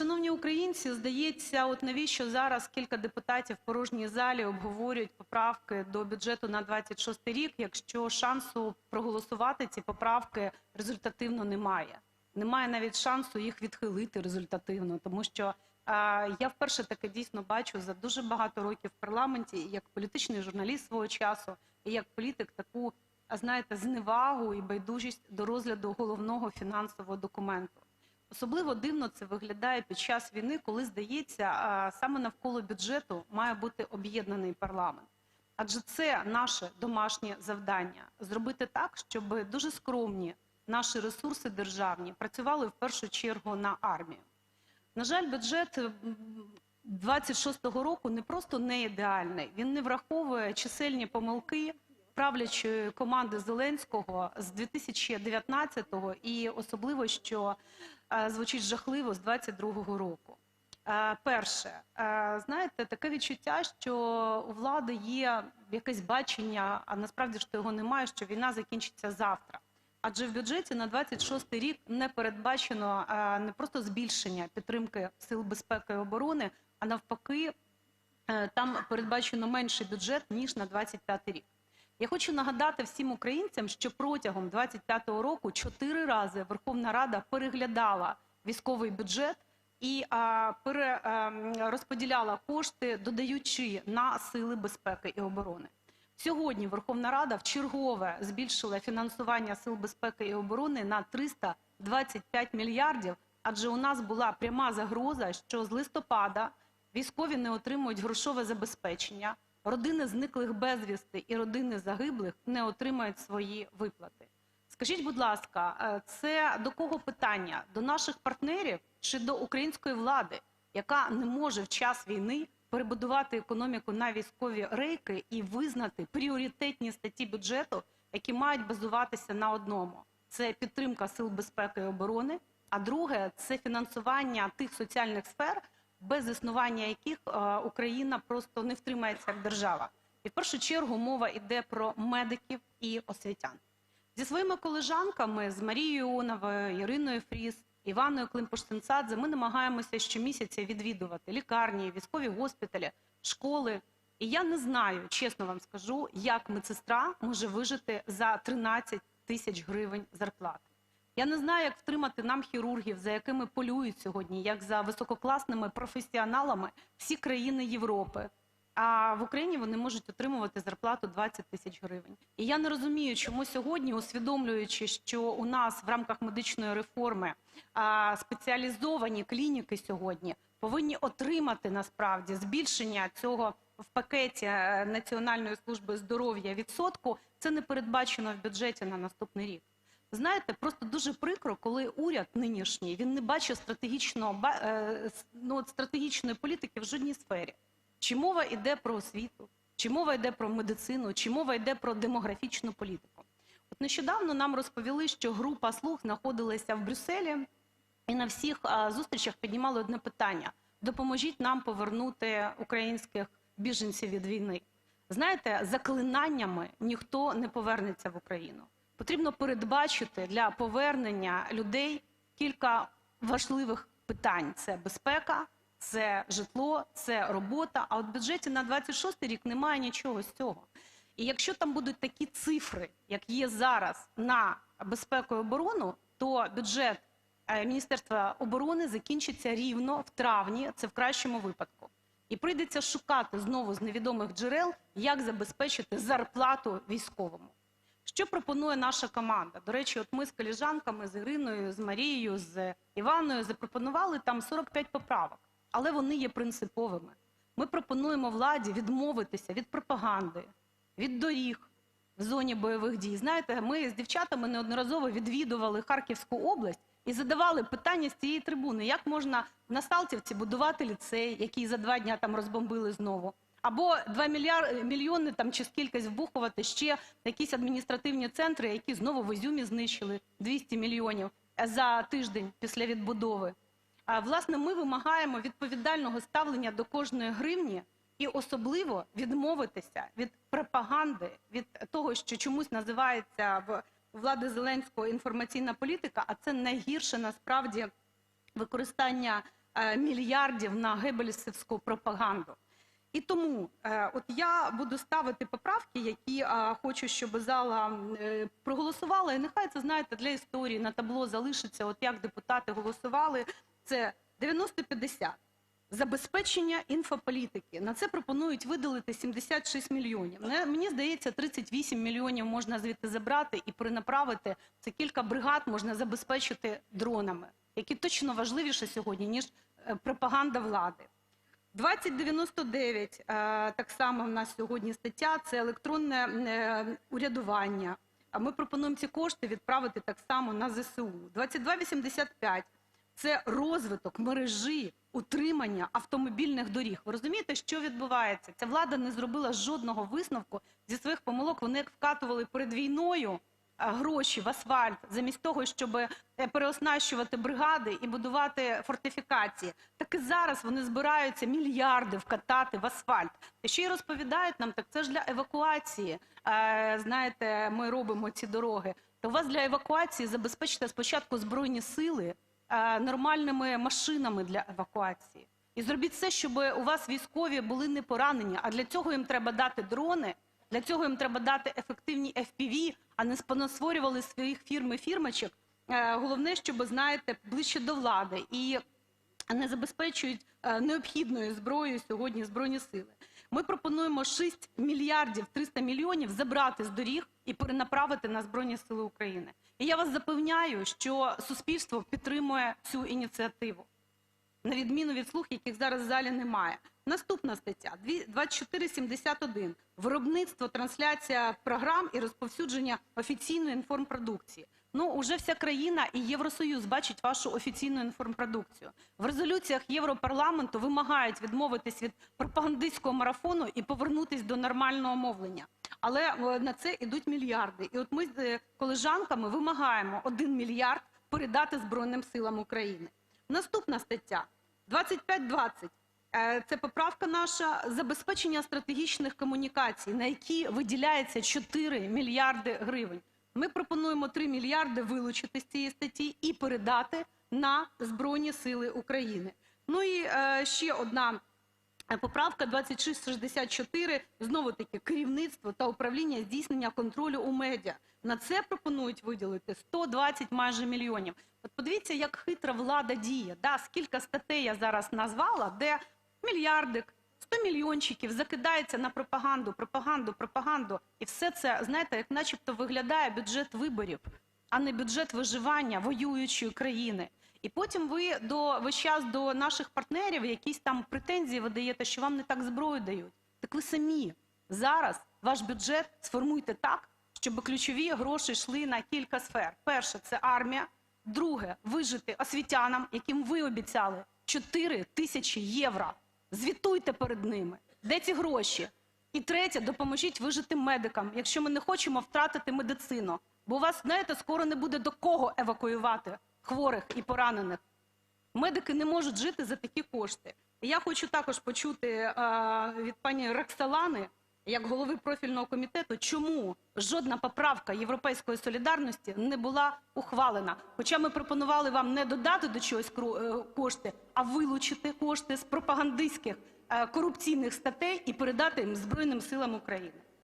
Шановні українці, здається, от навіщо зараз кілька депутатів в порожній залі обговорюють поправки до бюджету на 26 рік, якщо шансу проголосувати ці поправки результативно немає. Немає навіть шансу їх відхилити результативно, тому що е, я вперше таке дійсно бачу за дуже багато років в парламенті, як політичний журналіст свого часу, і як політик таку, а знаєте, зневагу і байдужість до розгляду головного фінансового документу. Особливо дивно це виглядає під час війни, коли здається, саме навколо бюджету має бути об'єднаний парламент. Адже це наше домашнє завдання зробити так, щоб дуже скромні наші ресурси державні працювали в першу чергу на армію. На жаль, бюджет м, 26-го року не просто не ідеальний, він не враховує чисельні помилки правлячої команди Зеленського з 2019-го і особливо, що е, звучить жахливо, з 22-го року. Е, Перше, е, знаєте, таке відчуття, що у влади є якесь бачення, а насправді ж то його немає, що війна закінчиться завтра. Адже в бюджеті на 26 рік не передбачено не просто збільшення підтримки сил безпеки і оборони, а навпаки, там передбачено менший бюджет ніж на 25 рік. Я хочу нагадати всім українцям, що протягом 25-го року чотири рази Верховна Рада переглядала військовий бюджет і а, пере, ем, розподіляла кошти, додаючи на сили безпеки і оборони. Сьогодні Верховна Рада вчергове збільшила фінансування сил безпеки і оборони на 325 мільярдів, адже у нас була пряма загроза, що з листопада військові не отримують грошове забезпечення, родини зниклих безвісти і родини загиблих не отримають свої виплати. Скажіть, будь ласка, е, це до кого питання? До наших партнерів чи до української влади, яка не може в час війни перебудувати економіку на військові рейки і визнати пріоритетні статті бюджету, які мають базуватися на одному: це підтримка сил безпеки і оборони. А друге це фінансування тих соціальних сфер, без існування яких е, Україна просто не втримається як держава. І в першу чергу мова йде про медиків і освітян. Зі своїми колежанками з Марією Іоновою, Іриною Фріз, Іваною Климпуш-Цинцадзе ми намагаємося щомісяця відвідувати лікарні, військові госпіталі, школи. І я не знаю, чесно вам скажу, як медсестра може вижити за 13 тисяч гривень зарплати. Я не знаю, як втримати нам хірургів, за якими полюють сьогодні, як за висококласними професіоналами всі країни Європи. А в Україні вони можуть отримувати зарплату 20 тисяч гривень. І я не розумію, чому сьогодні, усвідомлюючи, що у нас в рамках медичної реформи спеціалізовані клініки сьогодні повинні отримати насправді збільшення цього в пакеті е, Національної служби здоров'я відсотку, це не передбачено в бюджеті на наступний рік. Знаєте, просто дуже прикро, коли уряд нинішній він не бачить стратегічного е, ну, стратегічної політики в жодній сфері. Чи мова йде про освіту, чи мова йде про медицину, чи мова йде про демографічну політику. От нещодавно нам розповіли, що група слуг знаходилася в Брюсселі і на всіх зустрічах піднімали одне питання: допоможіть нам повернути українських біженців від війни. Знаєте, заклинаннями ніхто не повернеться в Україну. Потрібно передбачити для повернення людей кілька важливих питань: це безпека, це житло, це робота. А от в бюджеті на 26 рік немає нічого з цього. І якщо там будуть такі цифри, як є зараз на безпеку і оборону, то бюджет е, Міністерства оборони закінчиться рівно в травні, це в кращому випадку. І прийдеться шукати знову з невідомих джерел, як забезпечити зарплату військовому. Що пропонує наша команда? До речі, от ми з коліжанками, з Іриною, з Марією, з Іваною запропонували там 45 поправок, але вони є принциповими. Ми пропонуємо владі відмовитися від пропаганди, від доріг в зоні бойових дій. Знаєте, ми з дівчатами неодноразово відвідували Харківську область і задавали питання з цієї трибуни, як можна на Салтівці будувати ліцей, який за два дня там розбомбили знову. Або 2 мільяр... мільйони там чи скількись вбухувати ще якісь адміністративні центри, які знову в Ізюмі знищили 200 мільйонів за тиждень після відбудови. А, власне, ми вимагаємо відповідального ставлення до кожної гривні і особливо відмовитися від пропаганди, від того, що чомусь називається в влади Зеленського інформаційна політика, а це найгірше насправді використання е, мільярдів на геббельсівську пропаганду. І тому е, от я буду ставити поправки, які е, хочу, щоб зала е, проголосувала. І нехай це, знаєте, для історії на табло залишиться, от як депутати голосували. Це 90-50. Забезпечення інфополітики. На це пропонують виділити 76 мільйонів. Мені здається, 38 мільйонів можна звідти забрати і перенаправити. Це кілька бригад можна забезпечити дронами, які точно важливіше сьогодні, ніж пропаганда влади. 2099, е, так само в нас сьогодні стаття, це електронне е, урядування. А ми пропонуємо ці кошти відправити так само на ЗСУ. 2285 – це розвиток мережі утримання автомобільних доріг. Ви розумієте, що відбувається? Ця влада не зробила жодного висновку зі своїх помилок. Вони як вкатували перед війною гроші в асфальт, замість того, щоб е, переоснащувати бригади і будувати фортифікації. Так і зараз вони збираються мільярди вкатати в асфальт. Ще й розповідають нам, так це ж для евакуації. Е, Знаєте, ми робимо ці дороги. То у вас для евакуації забезпечте спочатку збройні сили е, нормальними машинами для евакуації. І зробіть все, щоб у вас військові були не поранені. А для цього їм треба дати дрони, для цього їм треба дати ефективні FPV, а не споносворювали своїх фірм і фірмочок. Е, Головне, щоб, знаєте, ближче до влади і не забезпечують е, необхідною зброєю сьогодні Збройні сили. Ми пропонуємо 6 мільярдів 300 мільйонів забрати з доріг і перенаправити на Збройні Сили України. І я вас запевняю, що суспільство підтримує цю ініціативу на відміну від слух, яких зараз в залі немає. Наступна стаття дві- 2471. Виробництво, трансляція програм і розповсюдження офіційної інформпродукції. Ну, уже вся країна і Євросоюз бачить вашу офіційну інформпродукцію. В резолюціях Європарламенту вимагають відмовитись від пропагандистського марафону і повернутись до нормального мовлення. Але е, на це йдуть мільярди. І от ми з е, колежанками вимагаємо 1 мільярд передати Збройним силам України. Наступна стаття 2520. Е, Це поправка наша забезпечення стратегічних комунікацій, на які виділяється 4 мільярди гривень. Ми пропонуємо 3 мільярди вилучити з цієї статті і передати на Збройні Сили України. Ну і е, ще одна Поправка 2664, знову-таки, керівництво та управління здійснення контролю у медіа. На це пропонують виділити 120 майже мільйонів. От подивіться, як хитра влада діє. Да, скільки статей я зараз назвала, де мільярдик, 100 мільйончиків закидається на пропаганду, пропаганду, пропаганду. І все це, знаєте, як начебто виглядає бюджет виборів, а не бюджет виживання воюючої країни. І потім ви до весь час до наших партнерів якісь там претензії видаєте, що вам не так зброю дають. Так ви самі зараз ваш бюджет сформуйте так, щоб ключові гроші йшли на кілька сфер. Перше це армія. Друге вижити освітянам, яким ви обіцяли 4 тисячі євро. Звітуйте перед ними. Де ці гроші? І третє, допоможіть вижити медикам, якщо ми не хочемо втратити медицину. Бо у вас, знаєте, скоро не буде до кого евакуювати хворих і поранених. Медики не можуть жити за такі кошти. Я хочу також почути е, від пані Роксолани, як голови профільного комітету, чому жодна поправка "Європейської солідарності" не була ухвалена. Хоча ми пропонували вам не додати до чогось е, кошти, а вилучити кошти з пропагандистських е, корупційних статей і передати їм Збройним силам України.